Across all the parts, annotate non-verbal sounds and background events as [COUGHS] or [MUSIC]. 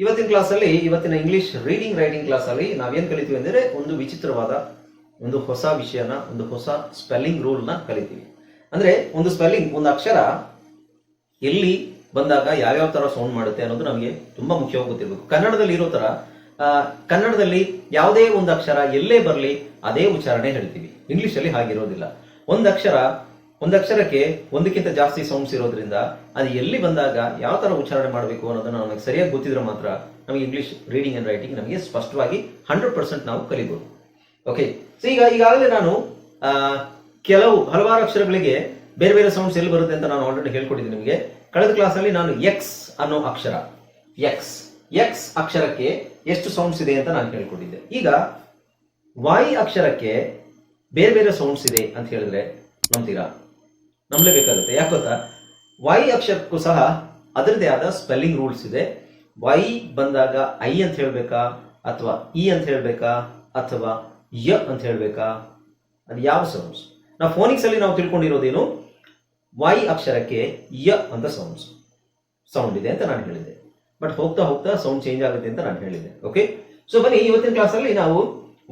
ಇವತ್ತಿನ ಕ್ಲಾಸಲ್ಲಿ, ಇವತ್ತಿನ ಇಂಗ್ಲಿಷ್ ರೀಡಿಂಗ್ ರೈಟಿಂಗ್ ಕ್ಲಾಸಲ್ಲಿ ನಾವೇನು ಕಲಿತೀವಿ ಅಂದರೆ ಒಂದು ವಿಚಿತ್ರವಾದ ಒಂದು ಹೊಸ ವಿಷಯನ, ಒಂದು ಹೊಸ ಸ್ಪೆಲ್ಲಿಂಗ್ ರೂಲ್ನ ಕಲಿತೀವಿ. ಅಂದ್ರೆ ಒಂದು ಸ್ಪೆಲ್ಲಿಂಗ್ ಒಂದು ಅಕ್ಷರ ಎಲ್ಲಿ ಬಂದಾಗ ಯಾವ್ಯಾವ ತರ ಸೌಂಡ್ ಮಾಡುತ್ತೆ ಅನ್ನೋದು ನಮಗೆ ತುಂಬಾ ಮುಖ್ಯವಾಗಿ ಗೊತ್ತಿರಬೇಕು. ಕನ್ನಡದಲ್ಲಿ ಇರೋ ತರ ಕನ್ನಡದಲ್ಲಿ ಯಾವುದೇ ಒಂದು ಅಕ್ಷರ ಎಲ್ಲೇ ಬರಲಿ, ಅದೇ ಉಚ್ಚಾರಣೆ ಹೇಳ್ತೀವಿ. ಇಂಗ್ಲಿಷ್ ಅಲ್ಲಿ ಹಾಗಿರೋದಿಲ್ಲ. ಒಂದು ಅಕ್ಷರ ಒಂದು ಅಕ್ಷರಕ್ಕೆ ಒಂದಕ್ಕಿಂತ ಜಾಸ್ತಿ ಸೌಂಡ್ಸ್ ಇರೋದ್ರಿಂದ ಅದು ಎಲ್ಲಿ ಬಂದಾಗ ಯಾವ ತರ ಉಚ್ಚಾರಣೆ ಮಾಡಬೇಕು ಅನ್ನೋದನ್ನ ನಮಗೆ ಸರಿಯಾಗಿ ಗೊತ್ತಿದ್ರೆ ಮಾತ್ರ ನಮಗೆ ಇಂಗ್ಲಿಷ್ ರೀಡಿಂಗ್ ಅಂಡ್ ರೈಟಿಂಗ್ ನಮಗೆ ಸ್ಪಷ್ಟವಾಗಿ ಹಂಡ್ರೆಡ್ ಪರ್ಸೆಂಟ್ ನಾವು ಕಲಿಬಹುದು ಓಕೆ ಸೊ ಈಗ ಈಗಾಗಲೇ ನಾನು ಕೆಲವು ಹಲವಾರು ಅಕ್ಷರಗಳಿಗೆ ಬೇರೆ ಬೇರೆ ಸೌಂಡ್ಸ್ ಎಲ್ಲಿ ಬರುತ್ತೆ ಅಂತ ನಾನು ಆಲ್ರೆಡಿ ಹೇಳ್ಕೊಟ್ಟಿದ್ದೀನಿ ನಿಮಗೆ. ಕಳೆದ ಕ್ಲಾಸಲ್ಲಿ ನಾನು ಎಕ್ಸ್ ಅನ್ನೋ ಅಕ್ಷರ ಎಕ್ಸ್ ಎಕ್ಸ್ ಅಕ್ಷರಕ್ಕೆ ಎಷ್ಟು ಸೌಂಡ್ಸ್ ಇದೆ ಅಂತ ನಾನು ಹೇಳ್ಕೊಟ್ಟಿದ್ದೆ. ಈಗ ವೈ ಅಕ್ಷರಕ್ಕೆ ಬೇರೆ ಬೇರೆ ಸೌಂಡ್ಸ್ ಇದೆ ಅಂತ ಹೇಳಿದ್ರೆ ನಂಬ್ತೀರಾ ನಂಬಲೇಬೇಕಾಗುತ್ತೆ ಯಾಕೆ ಗೊತ್ತಾ? ವೈ ಅಕ್ಷರಕ್ಕೂ ಸಹ ಅದರದೇ ಆದ ಸ್ಪೆಲ್ಲಿಂಗ್ ರೂಲ್ಸ್ ಇದೆ. ವೈ ಬಂದಾಗ ಐ ಅಂತ ಹೇಳಬೇಕಾ? ಅಥವಾ ಇ ಅಂತ ಹೇಳಬೇಕಾ? ಅಥವಾ ಯ ಅಂತ ಹೇಳಬೇಕಾ? ಅದು ಯಾವ ಸೌಂಡ್ಸ್ ನಾವು ಫೋನಿಕ್ಸ್ ಅಲ್ಲಿ ನಾವು ತಿಳ್ಕೊಂಡಿರೋದೇನು? ವೈ ಅಕ್ಷರಕ್ಕೆ ಯ ಅಂತ ಸೌಂಡ್ಸ್ ಸೌಂಡ್ ಇದೆ ಅಂತ ನಾನು ಹೇಳಿದೆ. ಬಟ್ ಹೋಗ್ತಾ ಹೋಗ್ತಾ ಸೌಂಡ್ ಚೇಂಜ್ ಆಗುತ್ತೆ ಅಂತ ನಾನು ಹೇಳಿದೆ. ಓಕೆ ಸೊ ಬನ್ನಿ, ಇವತ್ತಿನ ಕ್ಲಾಸಲ್ಲಿ ನಾವು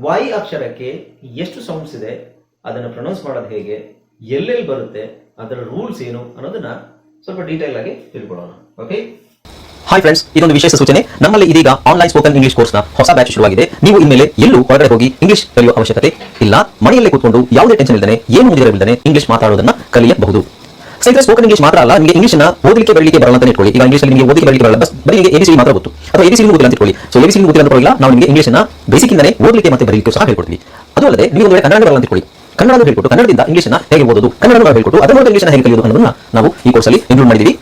ವೈ ಅಕ್ಷರಕ್ಕೆ ಎಷ್ಟು ಸೌಂಡ್ಸ್ ಇದೆ, ಅದನ್ನು ಪ್ರೊನೌನ್ಸ್ ಮಾಡೋದು ಹೇಗೆ, ಎಲ್ಲೆಲ್ಲಿ ಬರುತ್ತೆ ಅದರ ರೂಲ್ಸ್ ಏನು ಅನ್ನೋದನ್ನ ಸ್ವಲ್ಪ ಡೀಟೇಲ್ ಆಗಿ ತಿಳ್ಕೊಳ್ಳೋಣ. ಓಕೆ ಹಾಯ್ ಫ್ರೆಂಡ್ಸ್ ಇದೊಂದು ವಿಶೇಷ ಸೂಚನೆ. ನಮ್ಮಲ್ಲಿ ಇದೀಗ ಆನ್ಲೈನ್ ಸ್ಪೋಕನ್ ಇಂಗ್ಲಿಷ್ ಕೋರ್ಸ್ನ ಹೊಸ ಬ್ಯಾಚ್ ಶುರುವಾಗಿದೆ. ನೀವು ಇನ್ಮೇಲೆ ಎಲ್ಲೂ ಹೊರಗಡೆ ಹೋಗಿ ಇಂಗ್ಲಿಷ್ ಕಲಿಯುವ ಅವಶ್ಯಕತೆ ಇಲ್ಲ. ಮನೆಯಲ್ಲೇ ಕೂತ್ಕೊಂಡು ಯಾವುದೇ ಟೆನ್ಷನ್ ಇಲ್ಲದೆ ಏನು ಮುಗಿದಿರಬಿಲ್ಲದೆ ಇಂಗ್ಲಿಷ್ ಮಾತಾಡೋದನ್ನ ಕಲಿಯಬಹುದು. ಸ್ನೇಹಿತರೆ ಸ್ಪೋಕನ್ ಇಂಗ್ಲಿಷ್ ಮಾತ್ರ ಅಲ್ಲ, ನಿಮಗೆ ಇಂಗ್ಲಿಷ್ನ ಓದಲಿಕ್ಕೆ, ಬರಲಿಕ್ಕೆ ಬರಲ್ಲ ಅಂತ ಇಟ್ಕೊಳ್ಳಿ. ಈಗ ಇಂಗ್ಲಿಷ್ ನಿಮಗೆ ಓದಲಿಕ್ಕೆ, ಬರಲಿಕ್ಕೆ ಬರಲ್ಲ. ಬಸ್ ಬರೀ ಎಬಿಸಿ ಮಾತ್ರ ಗೊತ್ತು. ಅಥವಾ ಎಬಿಸಿ ಗೊತ್ತಿಲ್ಲ ಅಂತ ಇಟ್ಕೊಳ್ಳಿ. ಸೊ ಎಬಿಸಿ ಗೊತ್ತಿಲ್ಲ ಅಂತ ನಾವು ನಿಮಗೆ ಇಂಗ್ಲಿಷ್ನ ಬೇಸಿಕ್ ಇಂದನೇ ಓದಲಿಕ್ಕೆ ಮತ್ತೆ ಬರಲಿಕ್ಕೆ ಸಹ ಹೇಳ್ಕೊಡ್ತೀವಿ. ಅದು ಅಲ್ಲದೆ, ನೀವು ಕನ್ನಡ ಬರಲ್ಲ ಅಂತ ಇಟ್ಕೊಳ್ಳಿ. ಕನ್ನಡ ಹೇಳ್ಕೊಟ್ಟು ಕನ್ನಡದಿಂದ ಇಂಗ್ಲಿಷ್ನ ಹೇಗೆ ಓದೋದು ಕನ್ನಡ ಹೇಳ್ಕೊಟ್ಟು ಅದರ ಇಂಗ್ಲಿಷ್ನ ಹೇಗೆ ಕಲಿಯೋದು ಅನ್ನೋದನ್ನ ನಾವು ಈ ಕೋರ್ಸಲ್ಲಿ ಇನ್ಕ್ಲೂಡ್ ಮಾಡಿದ್ದೀವಿ.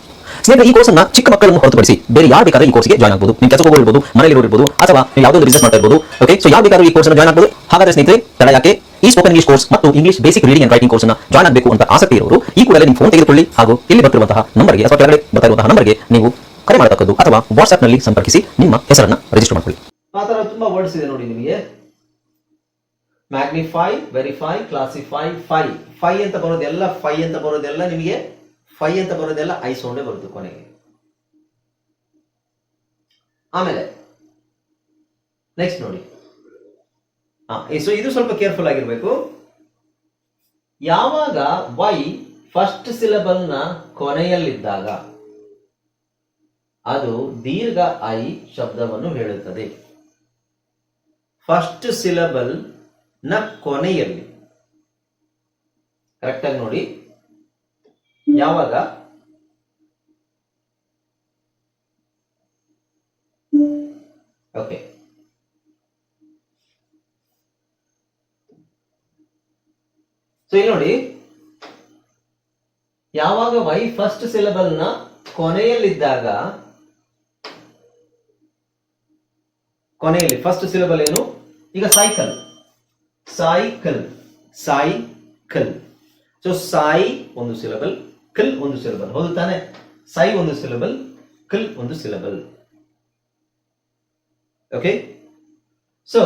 ಸ್ನೇಹಿತರೆ, ಈ ಕೋರ್ಸ್ ಅನ್ನ ಚಿಕ್ಕ ಮಕ್ಕಳನ್ನು ಹೊರತುಪಡಿಸಿ ಬೇರೆ ಯಾರು ಬೇಕಾದ್ರೆ ಈ ಕೋರ್ಸ್ಗೆ ಜಾಯ್ನ್ ಆಗಬಹುದು ನೀವು ಕೆಲಸ ಹೋಗಿರ್ಬೋದು ಮನೆಯಲ್ಲಿ ಇರ್ಬೋದು, ಅಥವಾ ಯಾವುದೋ ಬಿಸ್ನೆಸ್ ಮಾಡ್ತಾ ಇರ್ಬೋದು ಓಕೆ ಸೊ ಯಾವ ಬೇಕಾದ್ರೂ ಈ ಕೋರ್ಸ್ ಜಾಯ್ನ್ ಆಗಬಹುದು ಹಾಗಾದ್ರೆ ಸ್ನೇಹಿತರೆ ತಡ ಯಾಕೆ ಈ ಸ್ಪೋಕನ್ ಇಂಗ್ಲಿಷ್ ಕೋರ್ಸ್ ಮತ್ತು English basic reading and writing course join ಆಗಬೇಕು ಅಂತ ಆಸಕ್ತಿ ಇರೋರು, ಈ ಕೂಡಲೇ ನಿಮ್ಮ ಫೋನ್ ತೆಗೆದುಕೊಳ್ಳಿ ಹಾಗೂ ಇಲ್ಲಿ ಬರ್ತಿರುವಂತಹ ನಂಬರ್ಗೆ ಅಥವಾ ಕೆಳಗಡೆ ಬರ್ತಾ ನಂಬರ್ಗೆ ನೀವು ಕರೆ ಮಾಡತಕ್ಕದ್ದು ಅಥವಾ ವಾಟ್ಸ್ಆಪ್ನಲ್ಲಿ ಸಂಪರ್ಕಿಸಿ ನಿಮ್ಮ ಹೆಸರನ್ನ ರಿಜಿಸ್ಟರ್ ಮಾಡ್ಕೊಳ್ಳಿ. ಆ ತುಂಬಾ ವರ್ಡ್ಸ್ ಇದೆ ನೋಡಿ ನಿಮಗೆ. Magnify verify classify fy fy ಅಂತ ಬರೋದೆಲ್ಲ ಫೈ ಅಂತ ಬರೋದೆಲ್ಲ ನಿಮಗೆ ಫೈ ಅಂತ ಬರೋದೆಲ್ಲ ಐ ಸೌಂಡೇ ಬರುತ್ತೆ ಕೊನೆಗೆ. ಆಮೇಲೆ ನೆಕ್ಸ್ಟ್ ನೋಡಿ. ಸೊ ಇದು ಸ್ವಲ್ಪ ಕೇರ್ಫುಲ್ ಆಗಿರ್ಬೇಕು. ಯಾವಾಗ ವೈ ಫಸ್ಟ್ ಸಿಲಬಲ್ನ ಕೊನೆಯಲ್ಲಿದ್ದಾಗ ಅದು ದೀರ್ಘ ಐ ಶಬ್ದವನ್ನು ಹೇಳುತ್ತದೆ. ಫಸ್ಟ್ ಸಿಲಬಲ್ ನ ಕೊನೆಯಲ್ಲಿ. ಕರೆಕ್ಟ್ ಆಗಿ ನೋಡಿ. ಯಾವಾಗ? ಓಕೆ ಸೊ ಇಲ್ಲಿ ನೋಡಿ. ಯಾವಾಗ ವೈ ಫಸ್ಟ್ ಸಿಲೆಬಲ್ನ ಕೊನೆಯಲ್ಲಿದ್ದಾಗ, ಕೊನೆಯಲ್ಲಿ ಫಸ್ಟ್ ಸಿಲೆಬಲ್ ಏನು? ಈಗ cycle cycle cycle so cy ಒಂದು ಸಿಲಬಲ್ ಕಲ್ ಒಂದು ಸಿಲಬಲ್ ಹೌದು ತಾನೆ. ಸೈ ಒಂದು ಸಿಲಬಲ್ ಕಲ್ ಒಂದು syllable okay so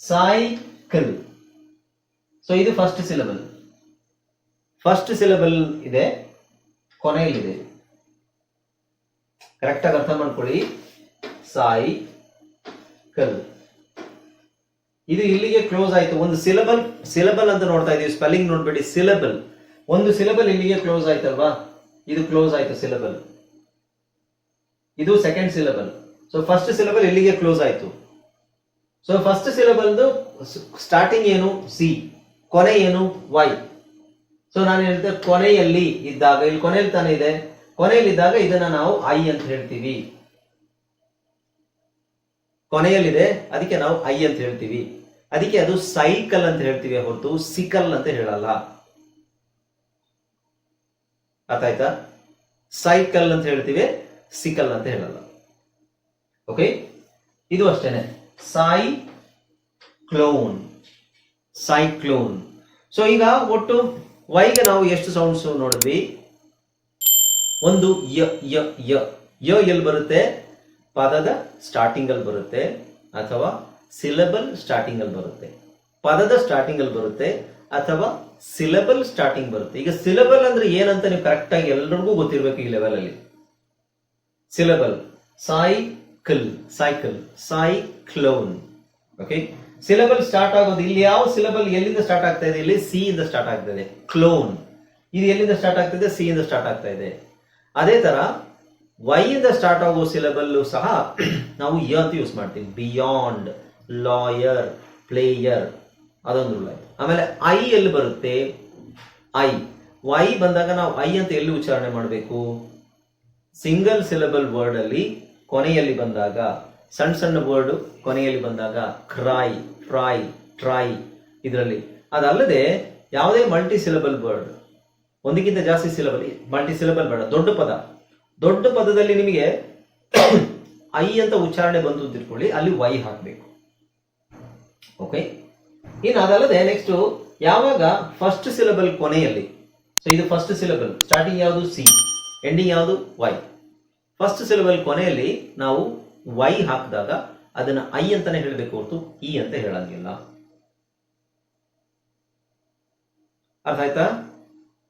cycle so ಇದು ಫಸ್ಟ್ ಸಿಲಬಲ್ ಫಸ್ಟ್ ಸಿಲಬಲ್ ಇದೆ. ಕೊನೆಯಲ್ಲಿದೆ. ಕರೆಕ್ಟಾಗಿ ಅರ್ಥ ಮಾಡ್ಕೊಳ್ಳಿ. ಸಾಯಿ ಕಲ್ ಇದು ಇಲ್ಲಿಗೆ ಕ್ಲೋಸ್ ಆಯ್ತು. ಒಂದು ಸಿಲಬಲ್ ಸಿಲಬಲ್ ಅಂತ ನೋಡ್ತಾ ಇದೀವಿ. ಸ್ಪೆಲ್ಲಿಂಗ್ ನೋಡ್ಬೇಡಿ. ಸಿಲಬಲ್ ಒಂದು ಸಿಲಬಲ್ ಇಲ್ಲಿಗೆ ಕ್ಲೋಸ್ ಆಯ್ತಲ್ವಾ? ಇದು ಕ್ಲೋಸ್ ಆಯ್ತು ಸಿಲಬಲ್ ಇದು second syllable so first syllable ಇಲ್ಲಿಗೆ ಕ್ಲೋಸ್ ಆಯ್ತು. ಸೊ ಫಸ್ಟ್ ಸಿಲಬಲ್ದು ಸ್ಟಾರ್ಟಿಂಗ್ ಏನು? ಸಿ ಕೊನೆ ಏನು? ವೈ ಸೊ ನಾನು ಹೇಳ್ತೇನೆ ಕೊನೆಯಲ್ಲಿ ಇದ್ದಾಗ. ಇಲ್ಲಿ ಕೊನೆಯಲ್ಲಿ ತಾನೇ ಇದೆ. ಕೊನೆಯಲ್ಲಿ ಇದ್ದಾಗ ಇದನ್ನ ನಾವು ಐ ಅಂತ ಹೇಳ್ತೀವಿ. ಕೊನೆಯಲ್ಲಿದೆ. ಅದಕ್ಕೆ ನಾವು ಐ ಅಂತ ಹೇಳ್ತೀವಿ. ಅದಕ್ಕೆ ಅದು ಸೈಕಲ್ ಅಂತ ಹೇಳ್ತೀವಿ ಹೊರತು. ಸಿಕಲ್ ಅಂತ ಹೇಳಲ್ಲ. ಆಯ್ತಾ ಸೈಕಲ್ ಅಂತ ಹೇಳ್ತೀವಿ, ಸಿಕಲ್ ಅಂತ ಹೇಳಲ್ಲ. ಓಕೆ? ಇದು ಅಷ್ಟೇನೆ. ಸೈ ಕ್ಲೋನ್ ಸೈಕ್ಲೋನ್. ಸೊ ಈಗ ಒಟ್ಟು ವೈಗೆ ನಾವು ಎಷ್ಟು ಸೌಂಡ್ಸ್ ನೋಡಿದ್ವಿ? ಒಂದು ಯ ಯ. ಯ ಎಲ್ಲಿ ಬರುತ್ತೆ? ಪದದ ಸ್ಟಾರ್ಟಿಂಗ್ ಅಲ್ಲಿ ಬರುತ್ತೆ ಅಥವಾ ಸಿಲಬಲ್ ಸ್ಟಾರ್ಟಿಂಗ್ ಅಲ್ಲಿ ಬರುತ್ತೆ. ಪದದ ಸ್ಟಾರ್ಟಿಂಗ್ ಅಲ್ಲಿ ಬರುತ್ತೆ ಅಥವಾ ಸಿಲಬಲ್ ಸ್ಟಾರ್ಟಿಂಗ್ ಬರುತ್ತೆ. ಈಗ ಸಿಲಬಲ್ ಅಂದ್ರೆ ಏನಂತ ನೀವು ಕರೆಕ್ಟ್ ಆಗಿ ಎಲ್ರಿಗೂ ಗೊತ್ತಿರ್ಬೇಕು ಈ ಲೆವೆಲ್ ಅಲ್ಲಿ. Syllable cycle cycle cyclone okay syllable start ಆಗೋದು ಇಲ್ಲಿ ಯಾವ ಸಿಲಬಲ್ ಎಲ್ಲಿಂದ ಸ್ಟಾರ್ಟ್ ಆಗ್ತಾ ಇದೆ? ಇಲ್ಲಿ ಸಿ ಇಂದ ಸ್ಟಾರ್ಟ್ ಆಗ್ತಾ ಇದೆ. ಕ್ಲೋನ್ ಇದು ಎಲ್ಲಿಂದ ಸ್ಟಾರ್ಟ್ ಇದೆ? ಸಿ ಇಂದ ಸ್ಟಾರ್ಟ್ ಆಗ್ತಾ ಇದೆ. ಅದೇ ತರ ವೈ ಇಂದ ಸ್ಟಾರ್ಟ್ ಆಗೋ ಸಿಲೆಬಲ್ಲು ಸಹ ನಾವು ಯ ಅಂತ ಯೂಸ್ ಮಾಡ್ತೀವಿ. ಬಿಯಾಂಡ್ ಲಾಯರ್ ಪ್ಲೇಯರ್ ಅದೊಂದು ರೂಲ್ ಆಯ್ತು. ಆಮೇಲೆ ಐ ಎಲ್ಲಿ ಬರುತ್ತೆ? ಐ ವೈ ಬಂದಾಗ ನಾವು ಐ ಅಂತ ಎಲ್ಲಿ ಉಚ್ಚಾರಣೆ ಮಾಡಬೇಕು? ಸಿಂಗಲ್ ಸಿಲೆಬಲ್ ವರ್ಡ್ ಅಲ್ಲಿ ಕೊನೆಯಲ್ಲಿ ಬಂದಾಗ ಸಣ್ಣ ಸಣ್ಣ ವರ್ಡ್ ಕೊನೆಯಲ್ಲಿ ಬಂದಾಗ ಕ್ರೈ ಫ್ರೈ ಟ್ರೈ ಇದರಲ್ಲಿ. ಅದಲ್ಲದೆ ಯಾವುದೇ ಮಲ್ಟಿ ಸಿಲೆಬಲ್ ವರ್ಡ್ ಒಂದಕ್ಕಿಂತ ಜಾಸ್ತಿ ಸಿಲೆಬಲ್ ಮಲ್ಟಿ ಸಿಲೆಬಲ್ ಬೇಡ, ದೊಡ್ಡ ಪದ. ದೊಡ್ಡ ಪದದಲ್ಲಿ ನಿಮಗೆ [COUGHS] ಐ ಅಂತ ಉಚ್ಚಾರಣೆ ಬಂತು ಅಂತ ಇಟ್ಕೊಳ್ಳಿ ಅಲ್ಲಿ ವೈ ಹಾಕಬೇಕು. ಓಕೆ ಇನ್ನು ಅದಲ್ಲದೆ ನೆಕ್ಸ್ಟ್ ಯಾವಾಗ ಫಸ್ಟ್ ಸಿಲಬಲ್ ಕೊನೆಯಲ್ಲಿ? ಸೊ ಇದು ಫಸ್ಟ್ ಸಿಲಬಲ್ ಸ್ಟಾರ್ಟಿಂಗ್ ಯಾವುದು? ಸಿ ಎಂಡಿಂಗ್ ಯಾವುದು? ವೈ ಫಸ್ಟ್ ಸಿಲಬಲ್ ಕೊನೆಯಲ್ಲಿ ನಾವು ವೈ ಹಾಕಿದಾಗ ಅದನ್ನ ಐ ಅಂತಾನೆ ಹೇಳಬೇಕು ಹೊರತು ಇ ಅಂತ ಹೇಳಂಗಿಲ್ಲ. ಅರ್ಥ ಆಯ್ತಾ?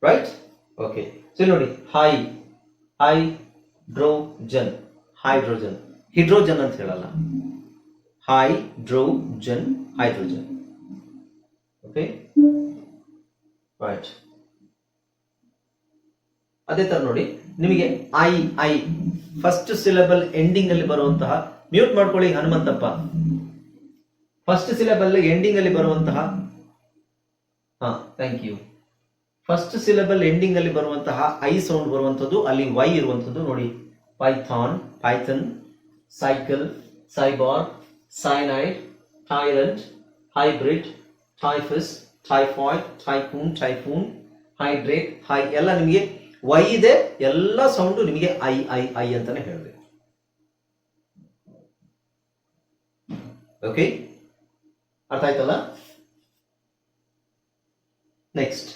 ರೈಟ್ ಓಕೆ ಸೊ ನೋಡಿ. ಹೈ ಹೈಡ್ರೋಜನ್ ಹೈಡ್ರೋಜನ್ ಹಿಡ್ರೋಜನ್ ಅಂತ ಹೇಳಲ್ಲ. ಹೈಡ್ರೋಜನ್ ಹೈಡ್ರೋಜನ್ ಓಕೆ ರೈಟ್ ಅದೇ ತರ ನೋಡಿ, ನಿಮಗೆ I I first syllable ending ಅಲ್ಲಿ ಬರುವಂತಹ ಮ್ಯೂಟ್ ಮಾಡ್ಕೊಳ್ಳಿ ಹನುಮಂತಪ್ಪ. ಫಸ್ಟ್ ಸಿಲೆಬಲ್ ಎಂಡಿಂಗ್ ಅಲ್ಲಿ ಬರುವಂತಹ, ಹಾ thank you first syllable ending ಅಲ್ಲಿ ಬರುವಂತಹ ಐ ಸೌಂಡ್ ಬರುವಂತದ್ದು ಅಲ್ಲಿ ವೈ ಇರುವಂತದ್ದು ನೋಡಿ. Python python cycle cyber cyanide tyrant hybrid typhus typhoid typhoon typhoon hydrate hy ಎಲ್ಲ ನಿಮಗೆ ವೈ ಇದೆ, ಎಲ್ಲ ಸೌಂಡು ನಿಮಗೆ ಐ ಐ ಐ ಅಂತಾನೆ ಹೇಳಬೇಕು. ಓಕೆ ಅರ್ಥ ಆಯ್ತಲ್ಲ? ನೆಕ್ಸ್ಟ್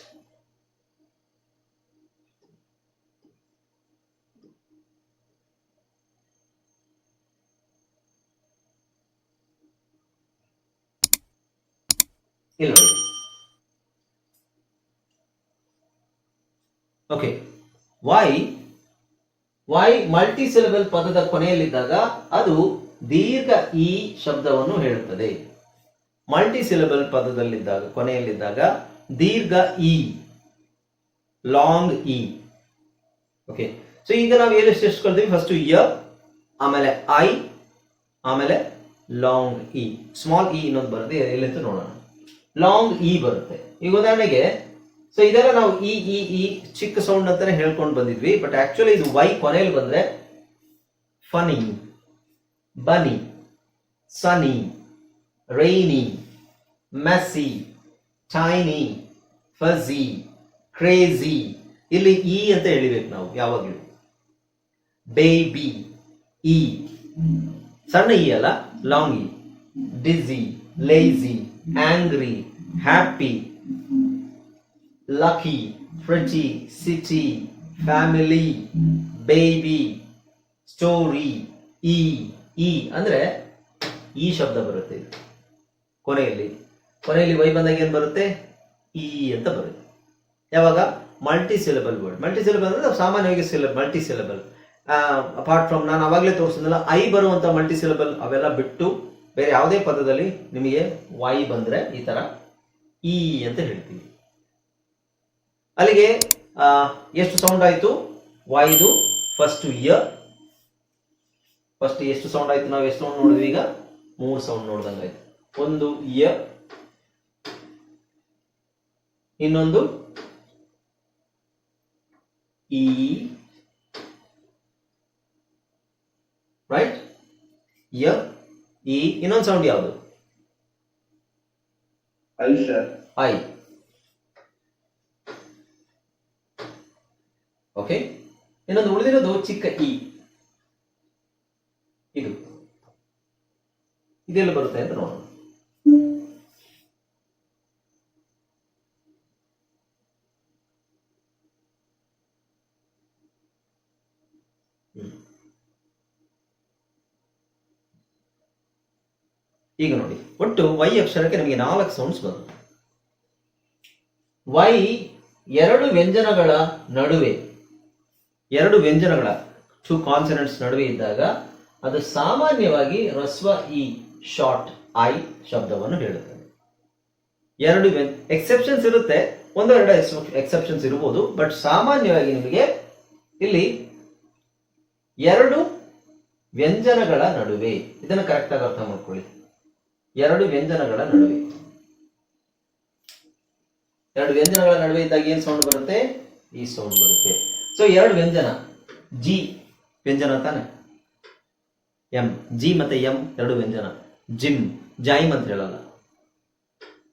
ಇಲ್ಲಿ okay Y Y multi syllable ಪದದ ಕೊನೆಯಲ್ಲಿದ್ದಾಗ ಅದು ದೀರ್ಘ ಇ ಶಬ್ದವನ್ನು ಹೇಳುತ್ತದೆ. ಮಲ್ಟಿ ಸಿಲಬಲ್ ಪದದಲ್ಲಿದ್ದಾಗ, ಕೊನೆಯಲ್ಲಿದ್ದಾಗ ದೀರ್ಘ E long E okay so ಈಗ ನಾವು ಏನು ಕಲ್ತೀವಿ ಫಸ್ಟ್ ಯ ಆಮೇಲೆ ಐ ಆಮೇಲೆ ಲಾಂಗ್ ಇ ಸ್ಮಾಲ್ ಇ ಇನ್ನೊಂದು ಬರುತ್ತೆ. ಎಲ್ಲಿಂತ ನೋಡೋಣ. ಲಾಂಗ್ ಇ ಬರುತ್ತೆ. ಈಗ ಉದಾಹರಣೆಗೆ ಸೊ ಇದೆಲ್ಲ ನಾವು ಇ ಇ ಇ ಚಿಕ್ಕ ಸೌಂಡ್ ಅಂತಾನೆ ಹೇಳ್ಕೊಂಡು ಬಂದಿದ್ವಿ ಬಟ್ ಆಕ್ಚುಲಿ ಇದು ವೈ ಕೊನೆಯಲ್ಲಿ ಬಂದ್ರೆ funny bunny sunny rainy messy tiny fuzzy crazy ಇಲ್ಲಿ ಇ ಅಂತ ಹೇಳಿಬೇಕು ನಾವು ಯಾವಾಗಲೂ. ಬೇಬಿ ಇ ಸಣ್ಣ ಇ ಅಲ್ಲ long E dizzy lazy angry happy lucky frizzy city family baby story E E ಅಂದ್ರೆ ಈ ಶಬ್ದ ಬರುತ್ತೆ. ಕೊನೆಯಲ್ಲಿ ಕೊನೆಯಲ್ಲಿ ವೈ ಬಂದಾಗ ಏನ್ ಬರುತ್ತೆ? ಇ ಅಂತ ಬರುತ್ತೆ. ಯಾವಾಗ? Multi syllable word multi syllable ಅಂದ್ರೆ ಸಾಮಾನ್ಯವಾಗಿ syllable multi syllable apart from ನಾನು ಅವಾಗಲೇ ತೋರಿಸಿದ್ನಲ್ಲ ಐ ಬರುವಂತ ಮಲ್ಟಿ ಸಿಲಬಲ್ ಅವೆಲ್ಲ ಬಿಟ್ಟು ಬೇರೆ ಯಾವುದೇ ಪದದಲ್ಲಿ ನಿಮಗೆ ವೈ ಬಂದ್ರೆ ಈ ತರ ಇ ಅಂತ ಹೇಳ್ತೀವಿ. ಅಲ್ಲಿಗೆ ಎಷ್ಟು ಸೌಂಡ್ ಆಯ್ತು? ವೈದು ಫಸ್ಟ್ ಯ ಫಸ್ಟ್ ಎಷ್ಟು ಸೌಂಡ್ ಆಯ್ತು? ನಾವು ಎಷ್ಟು ಸೌಂಡ್ ನೋಡಿದ್ವಿ ಈಗ? ಮೂರು ಸೌಂಡ್ ನೋಡ್ದಂಗಾಯ್ತು ಒಂದು ಇಯರ್ ಇನ್ನೊಂದು ಈ ರೈಟ್ ಯ ಈ ಇನ್ನೊಂದು ಸೌಂಡ್ ಯಾವುದು ಐ ಸರ್ ಐ ಓಕೆ ಇನ್ನೊಂದು ಉಳಿದಿರೋದು ಚಿಕ್ಕ ಇ ಇದು ಇದೆಲ್ಲ ಬರುತ್ತೆ ಅಂತ ನೋಡೋಣ ಹ್ಮ್. ಈಗ ನೋಡಿ, ಒಟ್ಟು ವೈ ಅಕ್ಷರಕ್ಕೆ ನಮಗೆ ನಾಲ್ಕು ಸೌಂಡ್ಸ್ ಬಂತು ವೈ ಎರಡು ವ್ಯಂಜನಗಳ ನಡುವೆ, ಎರಡು ವ್ಯಂಜನಗಳ ಟು ಕಾನ್ಸನೆಂಟ್ಸ್ ನಡುವೆ ಇದ್ದಾಗ ಅದು ಸಾಮಾನ್ಯವಾಗಿ ರಸ್ವ ಇ ಶಾರ್ಟ್ ಐ ಶಬ್ದವನ್ನು ಹೇಳುತ್ತದೆ. ಎರಡು ಎಕ್ಸೆಪ್ಷನ್ಸ್ ಇರುತ್ತೆ ಒಂದೆರಡು ಎಕ್ಸೆಪ್ಷನ್ಸ್ ಇರಬಹುದು ಬಟ್ ಸಾಮಾನ್ಯವಾಗಿ ನಿಮಗೆ ಇಲ್ಲಿ ಎರಡು ವ್ಯಂಜನಗಳ ನಡುವೆ, ಇದನ್ನು ಕರೆಕ್ಟಾಗಿ ಅರ್ಥ ಮಾಡ್ಕೊಳ್ಳಿ. ಎರಡು ವ್ಯಂಜನಗಳ ನಡುವೆ. ಎರಡು ವ್ಯಂಜನಗಳ ನಡುವೆ ಇದ್ದಾಗ ಏನ್ ಸೌಂಡ್ ಬರುತ್ತೆ? ಈ ಸೌಂಡ್ ಬರುತ್ತೆ. ಸೊ ಎರಡು ವ್ಯಂಜನ. ಜಿ ವ್ಯಂಜನ ತಾನೆ? ಎಂ ಜಿ ಮತ್ತೆ ಎಂ ಎರಡು ವ್ಯಂಜನ. ಜಿಮ್ ಜಾಯಿಮ್ ಅಂತ ಹೇಳಲ್ಲ.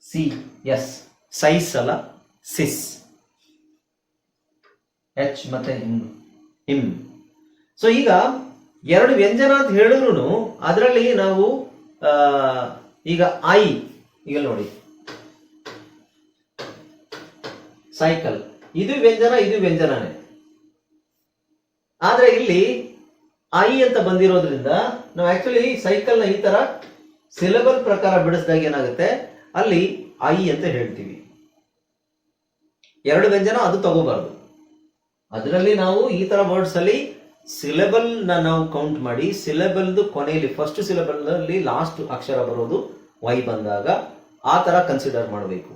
ಸಿ ಎಸ್ ಸೈಸ್ ಅಲ್ಲ. ಸಿಸ್ ಎಚ್ ಮತ್ತೆ ಹಿಮ್ ಸೊ ಈಗ ಎರಡು ವ್ಯಂಜನ ಅಂತ ಹೇಳಿದ್ರು ಅದರಲ್ಲಿ ನಾವು ಈಗ ಐ ಈಗ ನೋಡಿ. ಸೈಕಲ್ ಇದು ವ್ಯಂಜನ, ಇದು ವ್ಯಂಜನನೇ ಆದ್ರೆ ಇಲ್ಲಿ ಐ ಅಂತ ಬಂದಿರೋದ್ರಿಂದ ನಾವು ಆಕ್ಚುಲಿ ಸೈಕಲ್ನ ಈ ತರ ಸಿಲೆಬಲ್ ಪ್ರಕಾರ ಬಿಡಿಸಿದಾಗ ಏನಾಗುತ್ತೆ? ಅಲ್ಲಿ ಐ ಅಂತ ಹೇಳ್ತೀವಿ. ಎರಡು ವ್ಯಂಜನ ಅದು ತಗೋಬಾರ್ದು. ಅದರಲ್ಲಿ ನಾವು ಈ ತರ ವರ್ಡ್ಸ್ ಅಲ್ಲಿ ಸಿಲೆಬಲ್ ನಾವು ಕೌಂಟ್ ಮಾಡಿ ಸಿಲೆಬಲ್ದು ಕೊನೆಯಲ್ಲಿ ಫಸ್ಟ್ ಸಿಲೆಬಲ್ ಲಾಸ್ಟ್ ಅಕ್ಷರ ಬರೋದು ವೈ ಬಂದಾಗ ಆ ತರ ಕನ್ಸಿಡರ್ ಮಾಡಬೇಕು.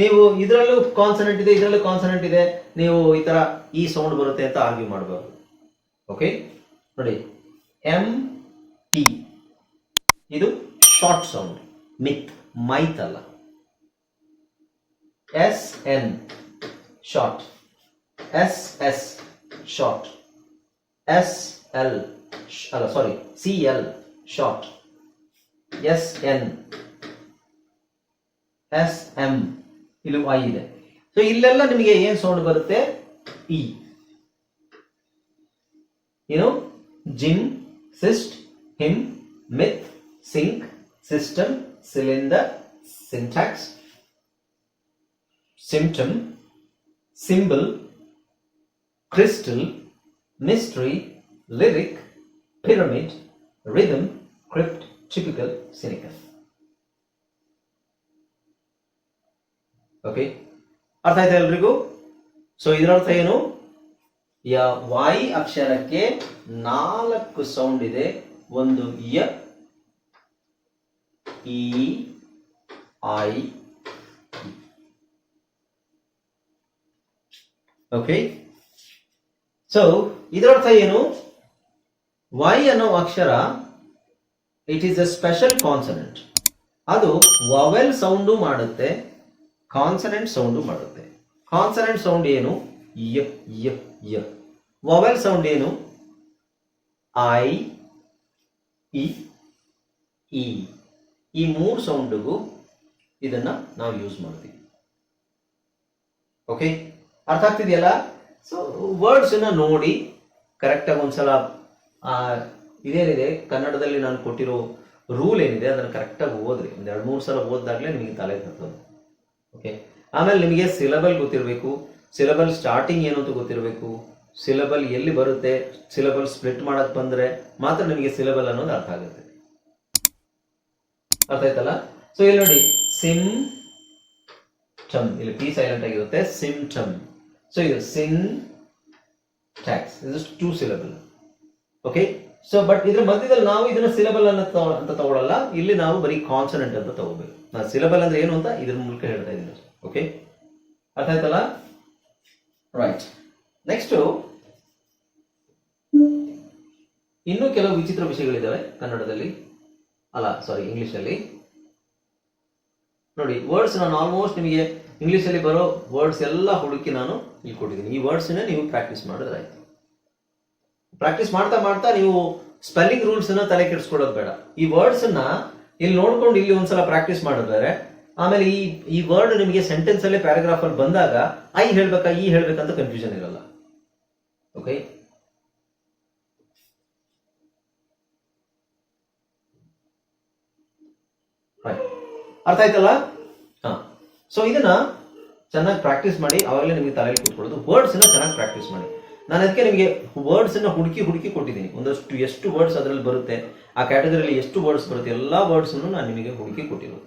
ನೀವು ಇದರಲ್ಲೂ ಕಾನ್ಸನೆಂಟ್ ಇದೆ, ಇದರಲ್ಲೂ ಕಾನ್ಸನೆಂಟ್ ಇದೆ. ನೀವು ಈ ತರ ಈ ಸೌಂಡ್ ಬರುತ್ತೆ ಅಂತ ಆರ್ಗ್ಯೂ ಮಾಡಬಾರ್ದು. ಓಕೆ ನೋಡಿ. ಎಂ ಟಿ ಇದು ಶಾರ್ಟ್ ಸೌಂಡ್ ಮಿತ್ ಮೈತ್ ಅಲ್ಲ. S N short S S short S L ಅಲ್ಲ sorry C L short S N S M ಇಲ್ಲಿ ಐ ಇದೆ ಸೊ ಇಲ್ಲೆಲ್ಲ ನಿಮಗೆ ಏನ್ ಸೌಂಡ್ ಬರುತ್ತೆ? ಇ ಏನು? Gym cyst hymn myth sync system cylinder syntax symptom symbol crystal, mystery, lyric, pyramid, rhythm, crypt, typical, cynical. Okay ಅರ್ಥ ಆಯ್ತಾ ಎಲ್ರಿಗೂ? ಸೊ ಇದರ ಅರ್ಥ ಏನು? ಯ ವಾಯಿ ಅಕ್ಷರಕ್ಕೆ ನಾಲ್ಕು ಸೌಂಡ್ ಇದೆ. ಒಂದು ಯ ಇ ಐ ಓಕೆ ಸೊ ಇದರರ್ಥ ಏನು? ವಾಯಿ ಅನ್ನೋ ಅಕ್ಷರ it is a special consonant ಅದು ವವೆಲ್ ಸೌಂಡು ಮಾಡುತ್ತೆ ಕಾನ್ಸನೆಂಟ್ ಸೌಂಡು ಮಾಡುತ್ತೆ. ಕಾನ್ಸನೆಂಟ್ ಸೌಂಡ್ ಏನು? ಯ ಯ ಯ. ವವೆಲ್ ಸೌಂಡ್ ಏನು? ಐ, ಇ ಇ. ಈ ಮೂರು ಸೌಂಡ್ಗೂ ಇದನ್ನ ನಾವು ಯೂಸ್ ಮಾಡ್ತೀವಿ. ಓಕೆ ಅರ್ಥ ಆಗ್ತಿದೆಯಲ್ಲ? ಸೊ ವರ್ಡ್ಸ್ ನೋಡಿ ಕರೆಕ್ಟಾಗಿ ಒಂದ್ಸಲ ಇದೇನಿದೆ? ಕನ್ನಡದಲ್ಲಿ ನಾನು ಕೊಟ್ಟಿರೋ ರೂಲ್ ಏನಿದೆ, ಅದನ್ನು ಕರೆಕ್ಟಾಗಿ ಓದ್ರಿ. ಒಂದು ಎರಡು ಮೂರು ಸಲ ಓದಿದಾಗಲೇ ನಿಮಗೆ ತಲೆ ತರ್ತದೆ ಓಕೆ ಆಮೇಲೆ ನಿಮಗೆ ಸಿಲಬಲ್ ಗೊತ್ತಿರಬೇಕು. ಸಿಲಬಲ್ ಸ್ಟಾರ್ಟಿಂಗ್ ಏನು ಅಂತ ಗೊತ್ತಿರಬೇಕು. ಸಿಲಬಲ್ ಎಲ್ಲಿ ಬರುತ್ತೆ? ಸಿಲಬಲ್ ಸ್ಪ್ಲಿಟ್ ಮಾಡೋಕ್ಕೆ ಬಂದರೆ ಮಾತ್ರ ನಿಮಗೆ ಸಿಲಬಲ್ ಅನ್ನೋದು ಅರ್ಥ ಆಗುತ್ತೆ. ಅರ್ಥ ಆಯ್ತಲ್ಲ? ಸೊ ಇಲ್ಲಿ ನೋಡಿ. ಸಿಮ್ ಚಮ್ ಇಲ್ಲಿ ಪಿ ಸೈಲೆಂಟ್ ಆಗಿರುತ್ತೆ. ಸಿಂಟಮ್ ಸೊ ಇದು ಸಿನ್ ಟ್ಯಾಕ್ಸ್. ಇದು two syllable okay so but ಇದ್ರ ಮಧ್ಯದಲ್ಲಿ ನಾವು ಇದನ್ನ ಸಿಲಬಲ್ ಅನ್ನ ಅಂತ ತಗೊಳ್ಳಲ್ಲ ಇಲ್ಲಿ ನಾವು ಬರೀ ಕಾನ್ಸನೆಂಟ್ ಅಂತ ತಗೋಬೇಕು. ನಾನು ಸಿಲಬಲ್ ಅಂದ್ರೆ ಏನು ಅಂತ ಇದ್ರ ಮೂಲಕ ಹೇಳ್ತಾ ಇದ್ದೀನಿ. ಓಕೆ ಅರ್ಥ ಆಯ್ತಲ್ಲ? ರೈಟ್ ನೆಕ್ಸ್ಟ್ ಇನ್ನೂ ಕೆಲವು ವಿಚಿತ್ರ ವಿಷಯಗಳಿದ್ದಾವೆ ಕನ್ನಡದಲ್ಲಿ. ಅಲ್ಲ ಸಾರಿ ಇಂಗ್ಲಿಷ್ ಅಲ್ಲಿ ನೋಡಿ ವರ್ಡ್ಸ್ ನಾನು ಆಲ್ಮೋಸ್ಟ್ ನಿಮಗೆ ಇಂಗ್ಲಿಷ್ ಅಲ್ಲಿ ಬರೋ ವರ್ಡ್ಸ್ ಎಲ್ಲ ಹುಡುಕಿ ನಾನು ಇಲ್ಲಿ ಕೊಟ್ಟಿದ್ದೀನಿ. ಈ ವರ್ಡ್ಸ್ ನೀವು ಪ್ರಾಕ್ಟೀಸ್ ಮಾಡಿದ್ರೆ ಆಯ್ತು. ಪ್ರಾಕ್ಟೀಸ್ ಮಾಡ್ತಾ ಮಾಡ್ತಾ ನೀವು ಸ್ಪೆಲ್ಲಿಂಗ್ ರೂಲ್ಸ್ ಅನ್ನ ತಲೆ ಕೆಡಿಸ್ಕೊಳ್ಳೋದು ಬೇಡ. ಈ ವರ್ಡ್ಸ್ ಅನ್ನ ಇಲ್ಲಿ ನೋಡ್ಕೊಂಡು ಇಲ್ಲಿ ಒಂದ್ಸಲ ಪ್ರಾಕ್ಟೀಸ್ ಮಾಡಿದ್ರೆ, ಆಮೇಲೆ ಈ ಈ ವರ್ಡ್ ನಿಮಗೆ ಸೆಂಟೆನ್ಸ್ ಅಲ್ಲಿ ಪ್ಯಾರಾಗ್ರಾಫ್ ಅಲ್ಲಿ ಬಂದಾಗ, ಐ ಹೇಳ್ಬೇಕಾ, ಈ ಹೇಳ್ಬೇಕಂತ ಕನ್ಫ್ಯೂಷನ್ ಇರಲ್ಲ. ಓಕೆ ಅರ್ಥ ಆಯ್ತಲ್ಲ? ಹಾ. ಸೊ ಇದನ್ನ ಚೆನ್ನಾಗಿ ಪ್ರಾಕ್ಟೀಸ್ ಮಾಡಿ, ಅವಾಗಲೇ ನಿಮಗೆ ತಲೆಯಲ್ಲಿ ಕೂತ್ಕೊಳ್ಳೋದು. ವರ್ಡ್ಸ್ ಚೆನ್ನಾಗಿ ಪ್ರಾಕ್ಟೀಸ್ ಮಾಡಿ. ನಾನು ಅದಕ್ಕೆ ನಿಮಗೆ ವರ್ಡ್ಸ್ ಅನ್ನ ಹುಡುಕಿ ಹುಡುಕಿ ಕೊಟ್ಟಿದ್ದೀನಿ. ಒಂದಷ್ಟು ಎಷ್ಟು ವರ್ಡ್ಸ್ ಅದರಲ್ಲಿ ಬರುತ್ತೆ, ಆ ಕ್ಯಾಟಗರಿಯಲ್ಲಿ ಎಷ್ಟು ವರ್ಡ್ಸ್ ಬರುತ್ತೆ, ಎಲ್ಲ ವರ್ಡ್ಸ್ ಅನ್ನು ನಾನು ನಿಮಗೆ ಹುಡುಕಿ ಕೊಟ್ಟಿರೋದು.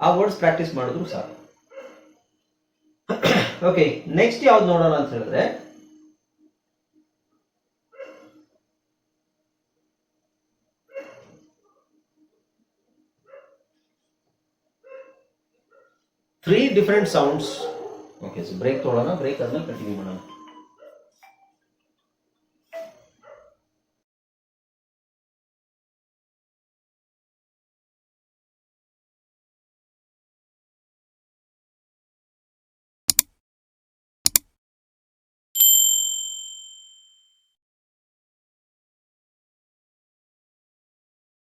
ಆ ವರ್ಡ್ಸ್ ಪ್ರಾಕ್ಟೀಸ್ ಮಾಡಿದ್ರು ಸಾಕು. [COUGHS] ಓಕೆ ನೆಕ್ಸ್ಟ್ ಯಾವ್ದು ನೋಡೋಣ ಅಂತ ಹೇಳಿದ್ರೆ three different sounds okay so break ತೊಗೊಳ್ಳೋಣ ಬ್ರೇಕ್ ಅದನ್ನ ಕಂಟಿನ್ಯೂ ಮಾಡೋಣ.